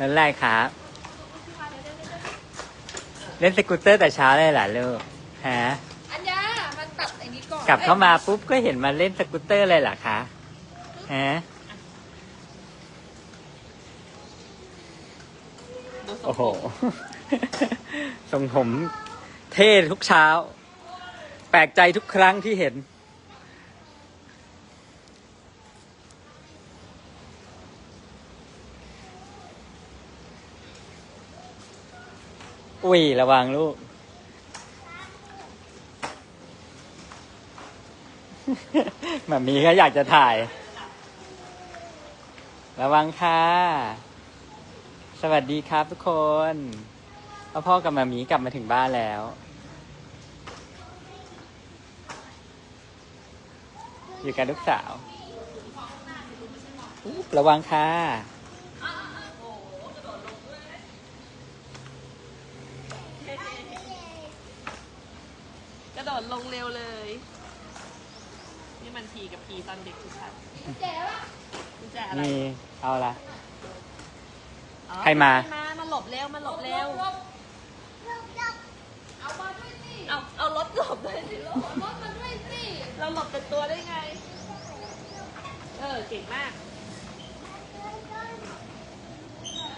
นั่นแรกครับเล่นสกูตเตอร์แต่เช้าเลยเหรอลูกฮะอัญญามันตัดไอ้นี้ก่อนกลับเข้ามาปุ๊บก็เห็นมาเล่นสกูตเตอร์เลยเหรอคะฮะดูทรงโอ้โหทรงผมเท่ทุกเช้า แปลกใจทุกครั้งที่เห็น อุ้ย ระวังลูกหมามีก็อยากจะถ่าย ระวังค่ะ สวัสดีครับทุกคนพ่อพ่อกับมามีกลับมาถึงบ้านแล้วอยู่กับลูกสาวอุ๊บระวังค่ะ กระโดดลงเร็วเลย นี่มันพีกับพีตอนเด็กชัดเจ๋วะๆกุญแจอะไรนี่เอาละ อ๋อใครมา ใครมามาหลบเร็ว มาหลบเร็วลบลบลบเอามาด้วยสิเอาเอารถหลบได้สิลูกรถมาด้วยสิเราหลบเป็นตัวได้ไง เออเก่งมาก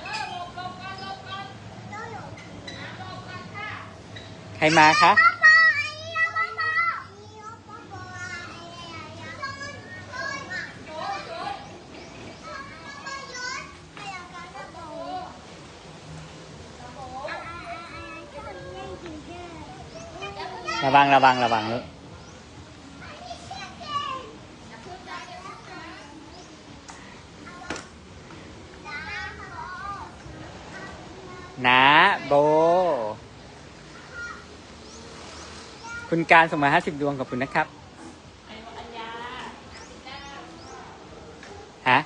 เออหลบหลบกันหลบกันอะหลบกันค่ะ ใครมาคะ ระวังระวังระวังลูกนะโบ คุณการส่งมาห้าสิบดวงขอบคุณนะครับ ไอ้อัญญา ฮะ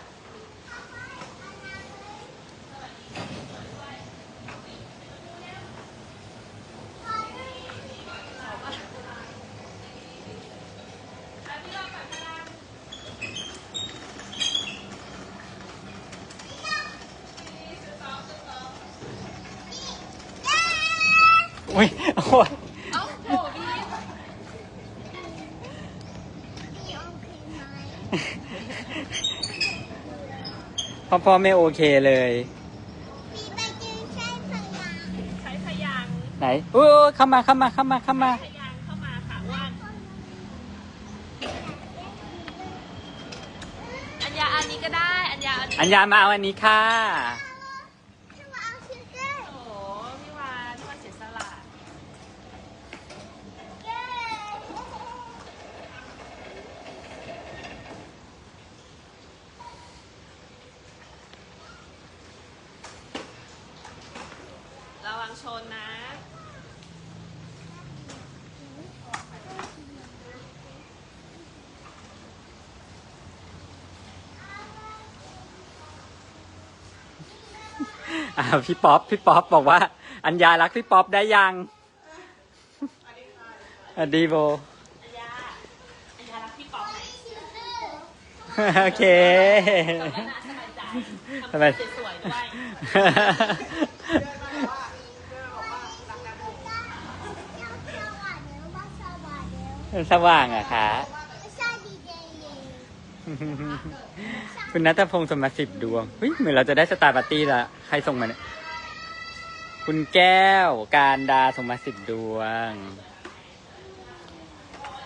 อุ้ยโอ้ยเอ้าโหบีมพ่อพ่อไม่โอเคเลยใช้พยางค์ไหนอู้เข้ามาเข้ามาเข้ามาเข้ามา พยางค์เข้ามาค่ะว่าอัญญาอันนี้ก็ได้ อัญญาอันนี้อัญญามาเอาอันนี้ค่ะ โอ้โหพี่วานพี่วานเสียสละ ระวังชนนะ อ่าพี่ป๊อปพี่ป๊อปบอกว่า อัญญารักพี่ป๊อปได้ยังสวัสดีโบอัญญาอัญญารักพี่ป๊อปไหมโอเคจบแล้วนะสบายใจสบายทำสวยๆด้วยสว่างอะคะ คุณนัทพงศ์สมมาสิบดวงเฮ้ยเหมือนเราจะได้สตาร์ปาร์ตี้ละใครส่งมาเนี่ย คุณแก้ว การดาส่งมาสิบดวง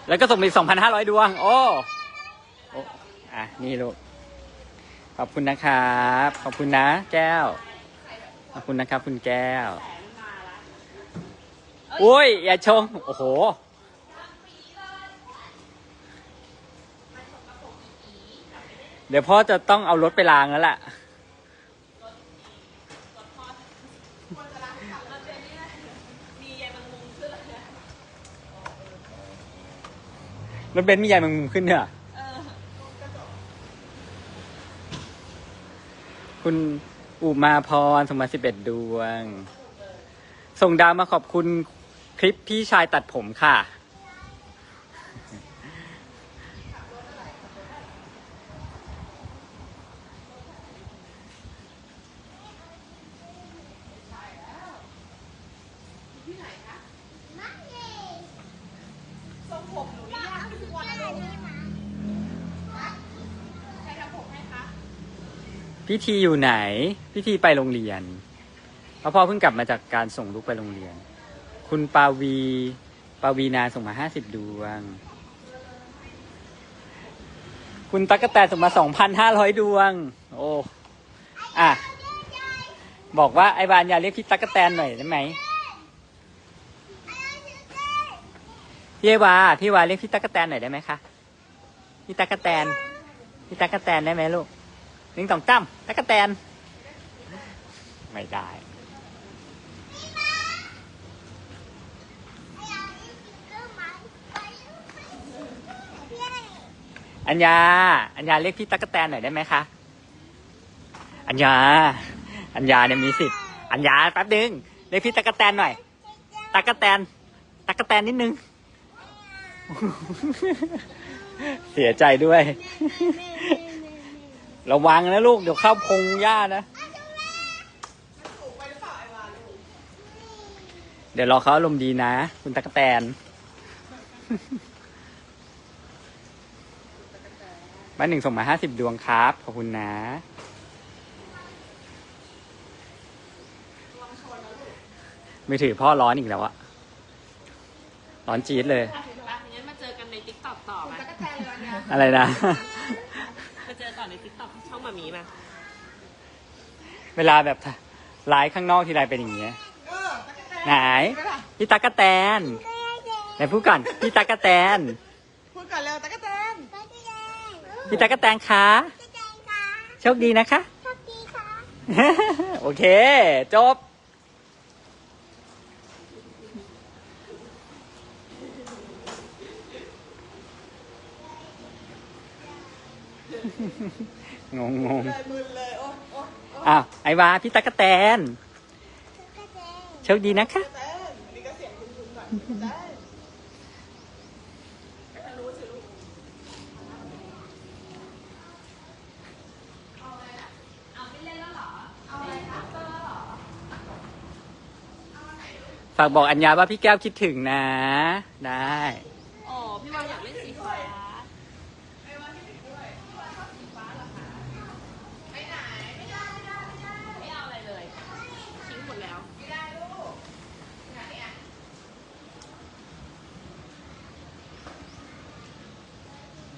แล้วก็ส่งมาอีกสองพันห้าร้อยดวง โอ้โอ้อะ นี่ลูก ขอบคุณนะครับ ขอบคุณนะ แก้ว ขอบคุณนะครับ คุณแก้ว อุ้ย อย่าชง โอ้โห เดี๋ยวพ่อจะต้องเอารถไปล้างแล้วล่ะมีใยแมงมุมขึ้นเละรถเบนซ์มีใหญ่แมงมุมขึ้นเนี่ยคุณอุมาพรสมมาสิบเอ็ดดวง ส่งดาวมาขอบคุณคลิปพี่ชายตัดผมค่ะ พี่ทีอยู่ไหนพี่ทีไปโรงเรียนเพราะพ่อเพิ่งกลับมาจากการส่งลูกไปโรงเรียน คุณปาวีปาวีนาส่งมาห้าสิบดวง คุณตั๊กแตนส่งมาสองพันห้าร้อยดวง โอ้อะ บอกว่าไอบานอย่าเรียกพี่ตั๊กแตนหน่อยได้ไหมพี่เอวาพี่วาเรียกพี่ตั๊กแตนหน่อยได้ไหมคะพี่ตั๊กแตนพี่ตั๊กแตนได้ไหมลูก หนึ่งสองตั้มตั๊กกะแตน ไม่ได้ อัญญา อัญญาเรียกพี่ตั๊กะแตนหน่อยได้ไหมคะ อัญญา อัญญาเนี่ยมีสิทธิ์ อัญญาแป๊บนึง เรียกพี่ตั๊กะแตนหน่อยตั๊กะแตนตั๊กกะแตนนิดนึง เสียใจด้วย ระวังนะลูก เดี๋ยวเข้าพงหญ้านะ เดี๋ยวรอเขาอารมณ์ดีนะ คุณตั๊กกะแตนบ้านหนึ่งส่งมาห้าสิบดวงครับ ขอบคุณนะไม่ถือพ่อร้อนอีกแล้วอะร้อนจี๊ดเลยไปงั้นมาเจอกันในติ๊กต็อกต่อไหม อะไรนะ มามีมาเวลาแบบไลฟ์ข้างนอกทีไรเป็นอย่างเงี้ยไหนพี่ตั๊กกะแตนไหนพูดก่อนพี่ตั๊กกะแตนพูดก่อนเร็วตะกะแตนพี่ตั๊กกะแตนคะโชคดีนะคะโอเค จบ งงงงเลยมึนเลยโอ้โอ้อ้าวไอวาพี่ตั๊กกะแตนโชคดีนะคะ แตนอันนี้ก็เสียงคุณๆก่อนได้ฝากบอกอัญญาว่าพี่แก้วคิดถึงนะ ได้ อ๋อ พี่วาวอยากเล่นสีฟ้าไม่เอาอะไรเลย ทิ้งหมดแล้ว ไม่ได้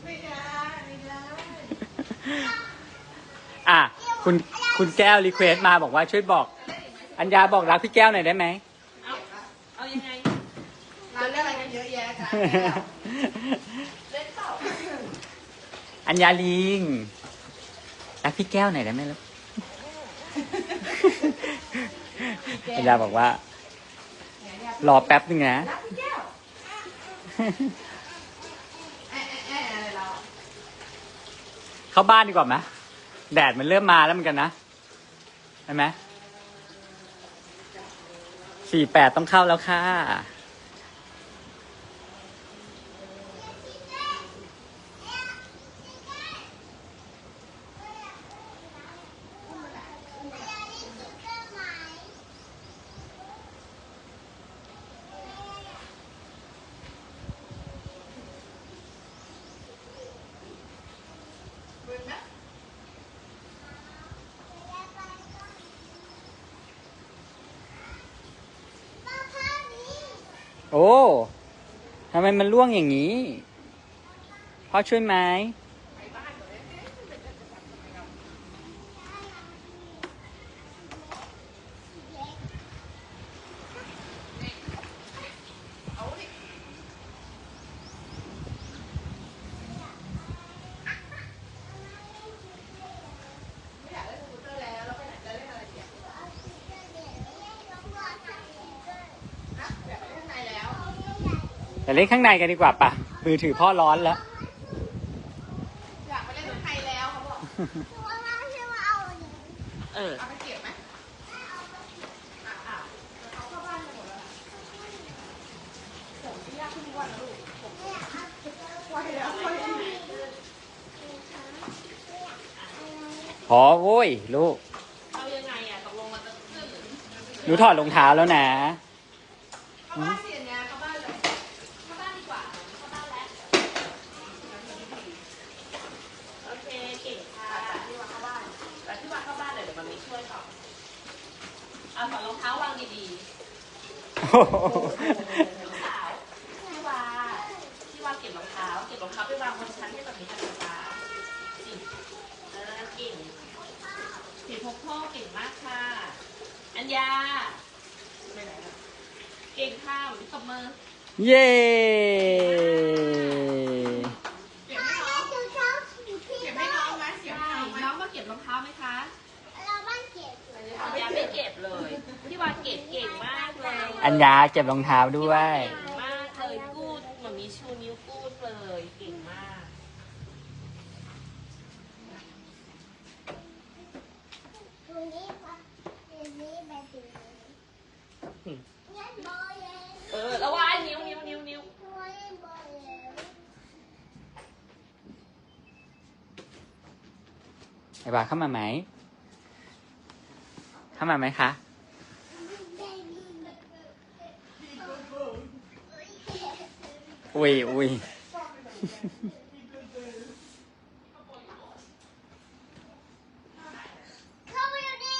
ไม่ได้ อะ คุณคุณแก้วรีเควสมาบอกว่าช่วยบอก อัญญาบอกรักพี่แก้วหน่อยได้ไหม เอาเอายังไงร้านเรื่องอะไรกันเยอะแยะจ้ะเล่นต่ออัญญาลิงรักพี่แก้วหน่อยได้ไหมลูกอัญญาบอกว่า รอแป๊บนึงนะรักพี่แก้วแอะแอะแอะอะไรเราเข้าบ้านดีกว่าไหม แดดมันเริ่มมาแล้วเหมือนกันนะใช่ไหมสี่แปดต้องเข้าแล้วค่ะ โอ้ทำไมมันล่วงอย่างนี้พ่อช่วยไหม ไม่อยากเล่นสกูตเตอร์แล้วแล้วไปไหนจะเล่นอะไรเดียวนะอยากไปเล่นข้างในแล้ว แต่ เล่นข้างในกันดีกว่าปะมือถือพ่อร้อนแล้ว อยากไปเล่นข้างในแล้วเขาบอกเออเอาไปเก็บไหมอะอะเอาเข้าบ้านไปหมดแล้วนะผมที่ยากขึ้นทุกวันนะลูกผมไวแล้วไวแล้วพอโว้ยลูกเอายังไงอะตกลงมันจะขึ้นหนูถอดรองเท้าแล้วนะ เข้าบ้านเสียงานเข้าบ้านเลย เข้าบ้านดีกว่า เข้าบ้านแล้ว โอเค เก่งค่ะ ที่ว่าเข้าบ้าน แต่ที่ว่าเข้า ยวมันมีช่วยต่อเอาถอดรองเท้าวางดีๆ ลูกสาวพี่วาพี่วาเก็บรองเท้า เก็บรองเท้าไปวางบนชั้นให้แบบนี้กับตาสิเออเก่งสีพกพ่อเก่งมากค่ะ อัญญาไปไหนอะเก่งค่ะวันนี้ตบมือ เย้ ญญาเก็บรองเท้าด้วยเก่งมากเลยกูดเหมือนมีชูนิ้วกูดเลยเก่งมากตรงนี้มาตรงนี้แบบนี้งั้นบอยเออแล้วว่านิ้วนิ้วนิ้วนิ้วเลยไอ้บาเข้ามาไหม เข้ามาไหมคะ อุ้ยอุ้ยเข้าไปดูดิ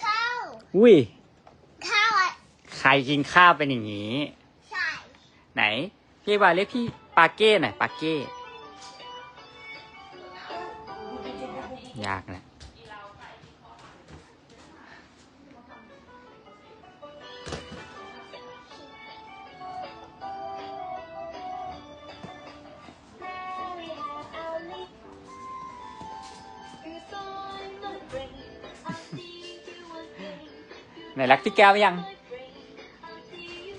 เข้าอุ้ยเข้าอะใครกินข้าวเป็นอย่างนี้ใช่ไหน พี่บาเรียกพี่ปาเก้หน่อยปาเก้ ยากแหละ ไหนรักพี่แก้วยัง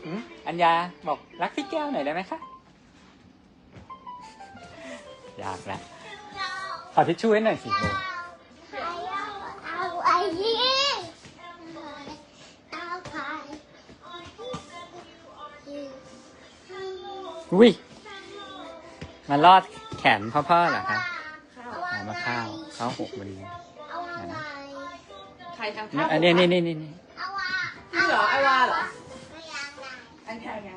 หืมอัญญาบอกรักพี่แก้วหน่อยได้ไหมคะยากแล้วขอทิชชู่ให้หน่อยสิโบเอาไอ้ยิงเอาไปอุ้ยมาลอดแขนพ่อๆเหรอคะเอามาข้าวข้าวหกวันนี้เอาอะไรใครทำข้าวอันนี้นี่นี่นี่ นี่เอาว่าจริงเหรอไอวาเหรอไม่ยังไงอันนี้ไง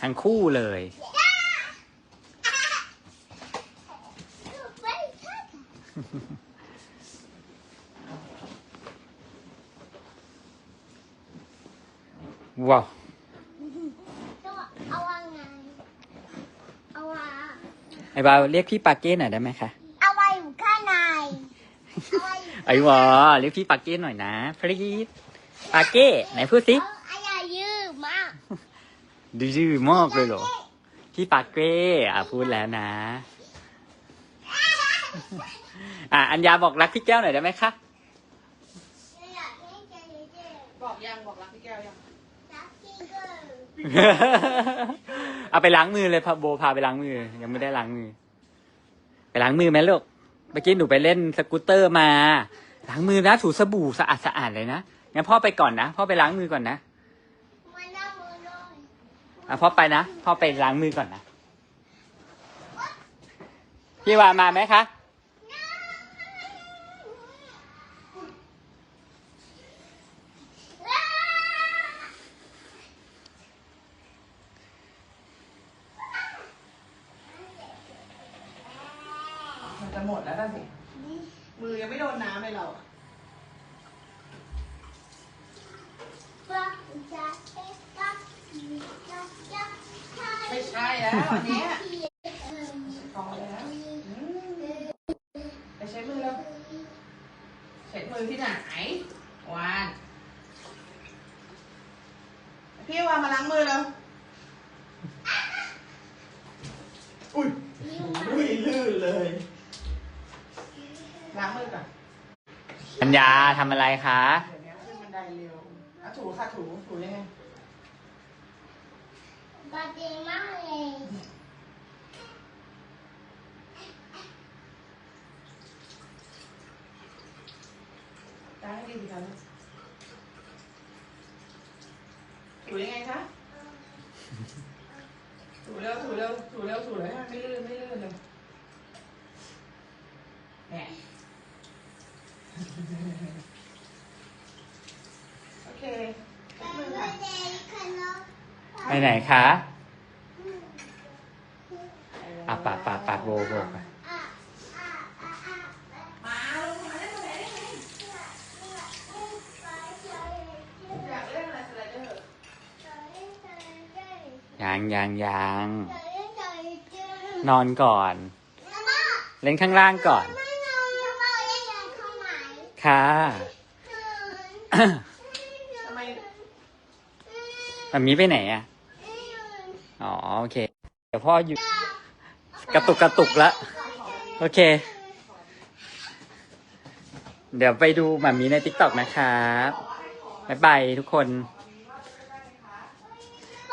ทั้งคู่เลยไม่ใช่ว้าวตัวเอาว่าไงเอาว่าไอ้บาวเรียกพี่ปาเก้หน่อยได้ไหมคะเอาไว้อยู่ข้างในเอาไว้อยู่ไอ้วอเรียกพี่ปาเก้หน่อยนะพลีด ปาเก้ไหนพูดสิเอาอะไรยืดมากดื้อมากเลยเหรอพี่ปาเก้อะพูดแล้วนะ อะอัญญาบอกรักพี่แก้วหน่อยได้ไหมคะอยากให้เจอเจอบอกยังบอกรักพี่แก้วยังรักที่เกิดเอาไปล้างมือเลยพาโบพาไปล้างมือ ยังไม่ได้ล้างมือ ไปล้างมือไหมลูกเมื่อกี้หนูไปเล่นสกูตเตอร์มาล้างมือนะถูสบู่สะอาดสะอาดเลยนะ งั้นพ่อไปก่อนนะ พ่อไปล้างมือก่อนนะอเลยอะพ่อไปนะ พ่อไปล้างมือก่อนนะ พี่วามาไหมคะ มันจะหมดแล้วล่ะสิ มือยังไม่โดนน้ำเลยเราอะ ปักจะเอ๊ะปักจะจะ ไม่ใช่แล้วอันเนี้ยพอแล้วอืมไปใช้มือแล้วเช็ดมือที่ไหนวานพี่วานมาล้างมือแล้วอุ้ยอุ้ยลื่นเลยล้างมือก่อนอัญญาทำอะไรคะ ถูค่ะถูถูยังไงบาดเจ็บมากเลยล้างให้ดีสิคะถูยังไงคะถูเร็วถูเร็วถูเร็วถูเลยไม่ลื่นไม่ลื่นเลยแหมโอ เคยไปไหนคะอะปากปากปากโบโบไปยังยังยังนอนก่อน เล่นข้างล่างก่อน ค่ะ มันมีไปไหนอะ อ๋อโอเค เดี๋ยวพ่ออยู่ กระตุกกระตุกละ โอเค เดี๋ยวไปดูหมามีในทิกตอกนะครับบ๊ายบายทุกคน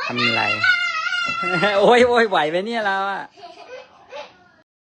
ทำอะไร โอ้ยโอ้ยไหวไหมเนี่ยเราอะ